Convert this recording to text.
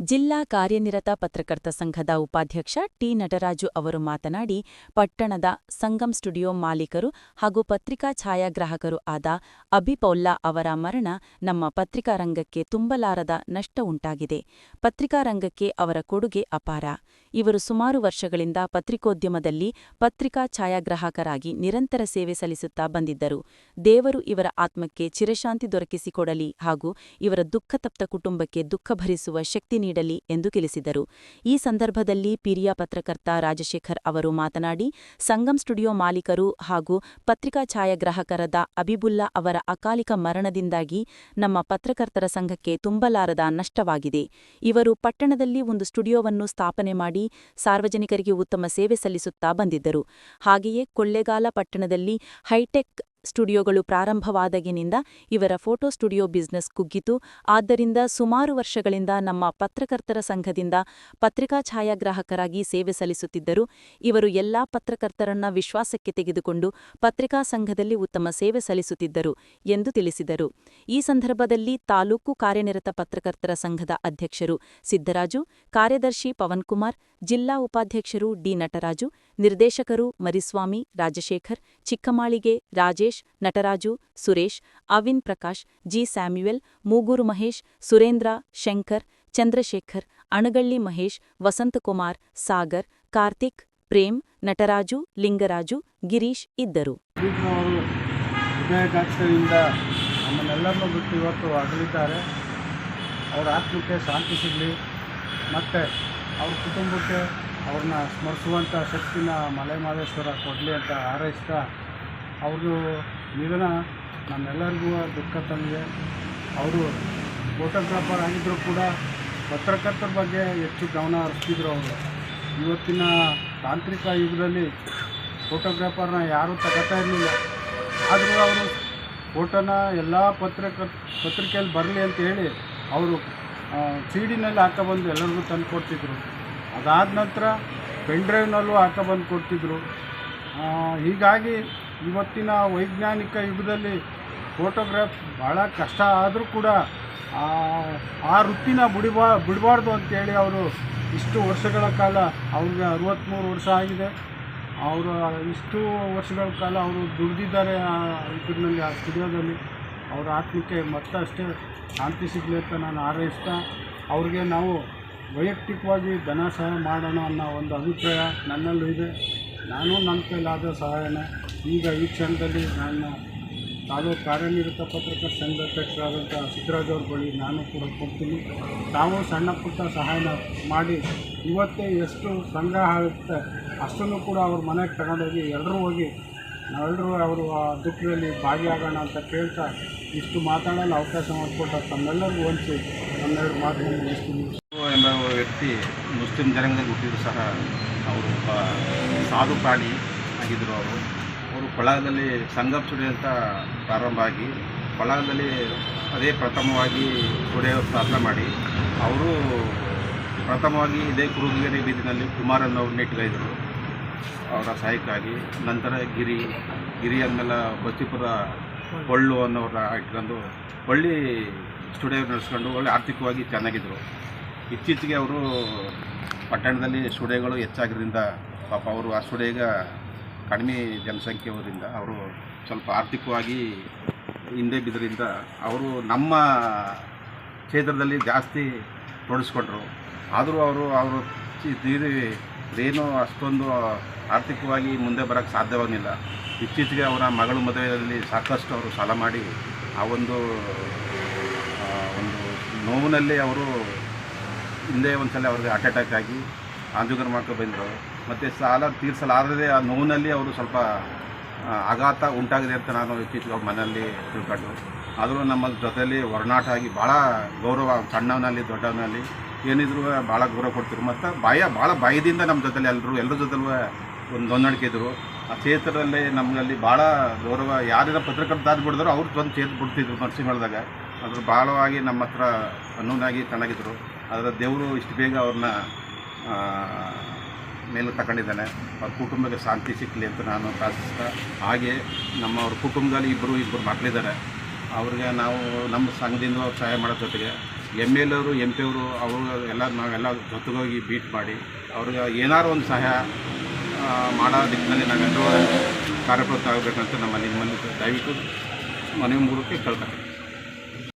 ಜಿಲ್ಲಾ ಕಾರ್ಯನಿರತ ಪತ್ರಕರ್ತ ಸಂಘದ ಉಪಾಧ್ಯಕ್ಷ ಟಿ ನಟರಾಜು ಅವರು ಮಾತನಾಡಿ, ಪಟ್ಟಣದ ಸಂಗಮ್ ಸ್ಟುಡಿಯೋ ಮಾಲೀಕರು ಹಾಗೂ ಪತ್ರಿಕಾ ಛಾಯಾಗ್ರಾಹಕರು ಆದ ಅಬಿಪೌಲ್ಲಾ ಅವರ ಮರಣ ನಮ್ಮ ಪತ್ರಿಕಾ ರಂಗಕ್ಕೆ ತುಂಬಲಾರದ ನಷ್ಟ ಉಂಟಾಗಿದೆ. ಪತ್ರಿಕಾ ರಂಗಕ್ಕೆ ಅವರ ಕೊಡುಗೆ ಅಪಾರ. ಇವರು ಸುಮಾರು ವರ್ಷಗಳಿಂದ ಪತ್ರಿಕೋದ್ಯಮದಲ್ಲಿ ಪತ್ರಿಕಾ ಛಾಯಾಗ್ರಾಹಕರಾಗಿ ನಿರಂತರ ಸೇವೆ ಸಲ್ಲಿಸುತ್ತಾ ಬಂದಿದ್ದರು. ದೇವರು ಇವರ ಆತ್ಮಕ್ಕೆ ಚಿರಶಾಂತಿ ದೊರಕಿಸಿಕೊಡಲಿ ಹಾಗೂ ಇವರ ದುಃಖತಪ್ತ ಕುಟುಂಬಕ್ಕೆ ದುಃಖ ಭರಿಸುವ ಶಕ್ತಿ ನೀಡಲಿ ಎಂದು ತಿಳಿಸಿದರು. ಈ ಸಂದರ್ಭದಲ್ಲಿ ಪಿರಿಯ ಪತ್ರಕರ್ತ ರಾಜಶೇಖರ್ ಅವರು ಮಾತನಾಡಿ ಸಂಗಮ್ ಸ್ಟುಡಿಯೋ ಮಾಲೀಕರು ಹಾಗೂ ಪತ್ರಿಕಾ ಛಾಯಾಗ್ರಾಹಕರಾದ ಅಬಿಬುಲ್ಲಾ ಅವರ ಅಕಾಲಿಕ ಮರಣದಿಂದಾಗಿ ನಮ್ಮ ಪತ್ರಕರ್ತರ ಸಂಘಕ್ಕೆ ತುಂಬಲಾರದ ನಷ್ಟವಾಗಿದೆ. ಇವರು ಪಟ್ಟಣದಲ್ಲಿ ಒಂದು ಸ್ಟುಡಿಯೋವನ್ನು ಸ್ಥಾಪನೆ ಮಾಡಿ ಸಾರ್ವಜನಿಕರಿಗೆ ಉತ್ತಮ ಸೇವೆ ಸಲ್ಲಿಸುತ್ತಾ ಬಂದಿದ್ದರು. ಹಾಗೆಯೇ ಕೊಳ್ಳೆಗಾಲ ಪಟ್ಟಣದಲ್ಲಿ ಹೈಟೆಕ್ ಸ್ಟುಡಿಯೋಗಳು ಪ್ರಾರಂಭವಾದಾಗಿನಿಂದ ಇವರ ಫೋಟೋ ಸ್ಟುಡಿಯೋ ಬಿಸ್ನೆಸ್ ಕುಗ್ಗಿತು. ಆದ್ದರಿಂದ ಸುಮಾರು ವರ್ಷಗಳಿಂದ ನಮ್ಮ ಪತ್ರಕರ್ತರ ಸಂಘದಿಂದ ಪತ್ರಿಕಾ ಛಾಯಾಗ್ರಾಹಕರಾಗಿ ಸೇವೆ ಸಲ್ಲಿಸುತ್ತಿದ್ದರು. ಇವರು ಎಲ್ಲಾ ಪತ್ರಕರ್ತರನ್ನ ವಿಶ್ವಾಸಕ್ಕೆ ತೆಗೆದುಕೊಂಡು ಪತ್ರಿಕಾ ಸಂಘದಲ್ಲಿ ಉತ್ತಮ ಸೇವೆ ಸಲ್ಲಿಸುತ್ತಿದ್ದರು ಎಂದು ತಿಳಿಸಿದರು. ಈ ಸಂದರ್ಭದಲ್ಲಿ ತಾಲೂಕು ಕಾರ್ಯನಿರತ ಪತ್ರಕರ್ತರ ಸಂಘದ ಅಧ್ಯಕ್ಷರು ಸಿದ್ದರಾಜು, ಕಾರ್ಯದರ್ಶಿ ಪವನ್ಕುಮಾರ್ ಜಿಲ್ಲಾ ಉಪಾಧ್ಯಕ್ಷರು ಡಿ ನಟರಾಜು, ನಿರ್ದೇಶಕರು ಮರಿಸ್ವಾಮಿ, ರಾಜಶೇಖರ್, ಚಿಕ್ಕಮಾಳಿಗೆ ರಾಜೇಶ್, ನಟರಾಜು, ಸುರೇಶ್, ಅವಿನ್ ಪ್ರಕಾಶ್, ಜಿ ಸ್ಯಾಮ್ಯುಯಲ್, ಮೂಗೂರು ಮಹೇಶ್, ಸುರೇಂದ್ರ, ಶಂಕರ್, ಚಂದ್ರಶೇಖರ್, ಅಣಗಳ್ಳಿ ಮಹೇಶ್ ವಸಂತಕುಮಾರ್ ಸಾಗರ್, ಕಾರ್ತಿಕ್, ಪ್ರೇಮ್, ನಟರಾಜು, ಲಿಂಗರಾಜು, ಗಿರೀಶ್ ಇದ್ದರು. ಅವರ ಆತ್ಮಕ್ಕೆ ಶಾಂತಿ ಸಿಗಲಿ. ಮತ್ತು ಅವ್ರ ಕುಟುಂಬಕ್ಕೆ ಅವ್ರನ್ನ ಸ್ಮರಿಸುವಂಥ ಶಕ್ತಿನ ಮಲೆ ಮಹದೇಶ್ವರ ಕೊಡಲಿ ಅಂತ ಹಾರೈಸ್ತಾ ಅವ್ರದ್ದು ನಿಧನ ನಮ್ಮೆಲ್ಲರಿಗೂ ದುಃಖ ತಂದಿದೆ. ಅವರು ಫೋಟೋಗ್ರಾಫರ್ ಆಗಿದ್ದರೂ ಕೂಡ ಪತ್ರಕರ್ತರ ಬಗ್ಗೆ ಹೆಚ್ಚು ಗಮನ ಹರಿಸ್ತಿದ್ರು ಅವರು. ಇವತ್ತಿನ ತಾಂತ್ರಿಕ ಯುಗದಲ್ಲಿ ಫೋಟೋಗ್ರಾಫರ್ನ ಯಾರೂ ತಗೋತಾ ಇರಲಿಲ್ಲ. ಆದರೂ ಅವರು ಫೋಟೋನ ಎಲ್ಲ ಪತ್ರಕ, ಪತ್ರಿಕೆಯಲ್ಲಿ ಬರಲಿ ಅಂತ ಹೇಳಿ ಅವರು ಸಿ ಡಿನಲ್ಲಿ ಹಾಕೊಬಂದು ಎಲ್ಲರಿಗೂ ತಂದು ಕೊಡ್ತಿದ್ರು. ಅದಾದ ನಂತರ ಪೆನ್ ಡ್ರೈವ್ನಲ್ಲೂ ಹಾಕೊಬಂದು ಕೊಡ್ತಿದ್ರು. ಹೀಗಾಗಿ ಇವತ್ತಿನ ವೈಜ್ಞಾನಿಕ ಯುಗದಲ್ಲಿ ಫೋಟೋಗ್ರಾಫ್ ಭಾಳ ಕಷ್ಟ ಆದರೂ ಕೂಡ ಆ ವೃತ್ತಿನ ಬಿಡಬಾ, ಬಿಡಬಾರ್ದು ಅಂತೇಳಿ ಅವರು ಇಷ್ಟು ವರ್ಷಗಳ ಕಾಲ ಅವ್ರಿಗೆ ಅರವತ್ತ್ಮೂರು ವರ್ಷ ಆಗಿದೆ. ಅವರು ಇಷ್ಟು ವರ್ಷಗಳ ಕಾಲ ಅವರು ದುಡಿದಿದ್ದಾರೆ ಇದರಲ್ಲಿ, ಆ ಸ್ಟುಡಿಯೋದಲ್ಲಿ ಅವರ ಆತ್ಮಕ್ಕೆ ಮತ್ತಷ್ಟೇ ಶಾಂತಿ ಸಿಗಲಿ ಅಂತ ನಾನು ಹಾರೈಸ್ತಾ ಅವ್ರಿಗೆ ನಾವು ವೈಯಕ್ತಿಕವಾಗಿ ಧನ ಸಹಾಯ ಮಾಡೋಣ ಅನ್ನೋ ಒಂದು ಅಭಿಪ್ರಾಯ ನನ್ನಲ್ಲೂ ಇದೆ. ನಾನು ನನ್ನ ಕೈಲಾದ ಸಹಾಯನ. ಈಗ ಈ ಕ್ಷಣದಲ್ಲಿ ನಾನು ತಾಲೂಕು ಕಾರ್ಯನಿರತ ಪತ್ರಕರ್ತ ಸಂಘಾಧ್ಯಕ್ಷರಾದಂಥ ಸಿದ್ದರಾಜ್ ಅವ್ರ ಬಳಿ ನಾನು ಕೂಡ ಕೊಡ್ತೀನಿ. ತಾವು ಸಣ್ಣ ಪುಟ್ಟ ಸಹಾಯನ ಮಾಡಿ ಇವತ್ತೇ ಎಷ್ಟು ಸಂಗ್ರಹ ಆಗುತ್ತೆ ಅಷ್ಟನ್ನು ಕೂಡ ಅವ್ರ ಮನೆಗೆ ತಗೊಂಡೋಗಿ ಎಲ್ಲರೂ ಹೋಗಿ ನಾವೆಲ್ಲರೂ ಅವರು ಆ ದುಃಖದಲ್ಲಿ ಭಾಗಿಯಾಗೋಣ ಅಂತ ಕೇಳ್ತಾ ಇಷ್ಟು ಮಾತಾಡಲು ಅವಕಾಶ ಮಾಡಿಕೊಟ್ಟ ತಮ್ಮೆಲ್ಲರಿಗೂ ಹೊಂಚಿ ಒಂದೆರಡು ಮಾತನ್ನು ಮುಗಿಸ್ತೀನಿ. ಎಂಬ ವ್ಯಕ್ತಿ ಮುಸ್ಲಿಂ ಜನಾಂಗದಲ್ಲಿ ಹುಟ್ಟಿದ್ರು ಸಹ ಅವರು ಒಬ್ಬ ಸಾಧು ಪ್ರಾಣಿ ಆಗಿದ್ದರು ಅವರು. ಅವರು ಕೊಳಗದಲ್ಲಿ ಸಂಗಮ್ ಸ್ಟುಡಿಯೋ ಅಂತ ಪ್ರಾರಂಭ ಆಗಿ ಕೊಳಗದಲ್ಲಿ ಅದೇ ಪ್ರಥಮವಾಗಿ ಸುಡಿಯ ಪ್ರಾರ್ಥನೆ ಮಾಡಿ. ಅವರು ಪ್ರಥಮವಾಗಿ ಇದೇ ಕುರುಗಿರಿ ಬೀದಿನಲ್ಲಿ ಕುಮಾರ್ ಅನ್ನೋರು ನೆಟ್ಗೈದರು ಅವರ ಸಹಾಯಕ್ಕಾಗಿ ನಂತರ ಗಿರಿ ಗಿರಿ ಅಂದಮೇಲೆ ಬಸ್ತಿಪುರ ಕೊಳ್ಳು ಅನ್ನೋರ ಇಟ್ಕೊಂಡು ಒಳ್ಳೆ ಸ್ಟುಡಿಯೋ ನಡೆಸ್ಕೊಂಡು ಒಳ್ಳೆ ಆರ್ಥಿಕವಾಗಿ ಚೆನ್ನಾಗಿದ್ದರು ಇತ್ತೀಚೆಗೆ ಅವರು ಪಟ್ಟಣದಲ್ಲಿ ಸ್ಟುಡಿಯೋಗಳು ಹೆಚ್ಚಾಗಿದ್ದರಿಂದ ಪಾಪ ಅವರು ಆ ಸ್ಟುಡಿಯೋಗ ಕಡಿಮೆ ಜನಸಂಖ್ಯೆ ಇರೋದ್ರಿಂದ ಅವರು ಸ್ವಲ್ಪ ಆರ್ಥಿಕವಾಗಿ ಹಿಂದೆ ಬಿದ್ದರಿಂದ ಅವರು ನಮ್ಮ ಕ್ಷೇತ್ರದಲ್ಲಿ ಜಾಸ್ತಿ ತೊಡಗಿಸ್ಕೊಂಡ್ರು ಆದರೂ ಅವರು ಅವರು ತೀರಿ ಏನು ಅಷ್ಟೊಂದು ಆರ್ಥಿಕವಾಗಿ ಮುಂದೆ ಬರೋಕ್ಕೆ ಸಾಧ್ಯವಾಗಲಿಲ್ಲ. ಇತ್ತೀಚೆಗೆ ಅವರ ಮಗಳು ಮದುವೆಯಲ್ಲಿ ಸಾಕಷ್ಟು ಅವರು ಸಾಲ ಮಾಡಿ ಆ ಒಂದು ಒಂದು ನೋವಿನಲ್ಲಿ ಅವರು ಹಿಂದೆ ಒಂದು ಸಲ ಅವ್ರಿಗೆ ಹಾರ್ಟ್ ಅಟ್ಯಾಕ್ ಆಗಿ ಆಂಜೋಗ್ರಾಮಕ್ಕೆ ಬಂದರು. ಮತ್ತು ಸಾಲ ತೀರಿಸಲಾರದೆ ಆ ನೋವಿನಲ್ಲಿ ಅವರು ಸ್ವಲ್ಪ ಆಘಾತ ಉಂಟಾಗಿದೆ ಅಂತ ನಾನು ಇತ್ತೀಚೆಗೆ ಅವ್ರ ಮನೆಯಲ್ಲಿ ತಿಳ್ಕೊಂಡು. ಆದರೂ ನಮ್ಮ ಜೊತೆಯಲ್ಲಿ ಒಡನಾಟ ಆಗಿ ಭಾಳ ಗೌರವ ಸಣ್ಣವನಲ್ಲಿ, ದೊಡ್ಡವನಲ್ಲಿ ಏನಿದ್ರು ಭಾಳ ಗೌರವ ಕೊಡ್ತಿದ್ರು. ಮತ್ತು ಭಯ, ಭಾಳ ಭಯದಿಂದ ನಮ್ಮ ಜೊತೆಲಿ ಎಲ್ಲರೂ ಎಲ್ಲರ ಜೊತೆಲೂ ಒಂದು ಹೊಂದಾಣಿಕೆ ಇದ್ದರು ಆ ಕ್ಷೇತ್ರದಲ್ಲಿ ನಮ್ಮಲ್ಲಿ ಭಾಳ ಗೌರವ ಯಾರ್ಯಾರ ಪತ್ರಕರ್ತ ಬಿಡಿದ್ರು, ಅವ್ರು ಬಂದು ಚೇತ್ ಬಿಡ್ತಿದ್ರು ನರಸಿಂಹಳದಾಗ. ಅದ್ರ ಭಾಳವಾಗಿ ನಮ್ಮ ಹತ್ರ ಅನ್ನೂನಾಗಿ ಕಣಗಿದ್ರು ಅದರ ದೇವರು ಇಷ್ಟು ಬೇಗ ಅವ್ರನ್ನ ಮೇಲೆ ತಗೊಂಡಿದ್ದಾನೆ ಅವ್ರ ಕುಟುಂಬಕ್ಕೆ ಶಾಂತಿ ಸಿಕ್ಕಲಿ ಅಂತ ನಾನು ಪ್ರಾರ್ಥಿಸ್ತಾ, ಹಾಗೆ ನಮ್ಮ ಅವ್ರ ಕುಟುಂಬದಲ್ಲಿ ಇಬ್ಬರು ಇಬ್ಬರು ಮಕ್ಕಳಿದ್ದಾರೆ ಅವ್ರಿಗೆ ನಾವು, ನಮ್ಮ ಸಂಘದಿಂದ ಸಹಾಯ ಮಾಡೋ ಜೊತೆಗೆ ಎಂ ಎಲ್ ಅವರು, ಎಂ ಪಿ ಅವರು ಅವರು ಎಲ್ಲ ನಾವೆಲ್ಲ ಜೊತೆಗೋಗಿ ಬೀಟ್ ಮಾಡಿ, ಅವ್ರಿಗೆ ಏನಾರು ಒಂದು ಸಹಾಯ ಮಾಡೋ ದಿಕ್ಕಿನಲ್ಲಿ ನಾವೆಲ್ಲರೂ ಕಾರ್ಯಪ್ರವೃತ್ತ ಆಗಬೇಕಂತ ನಮ್ಮ ನಿಮ್ಮಲ್ಲಿ ದಯವಿಟ್ಟು ಮನವಿ ಮೂಲಕ ಕೇಳ್ತಾರೆ.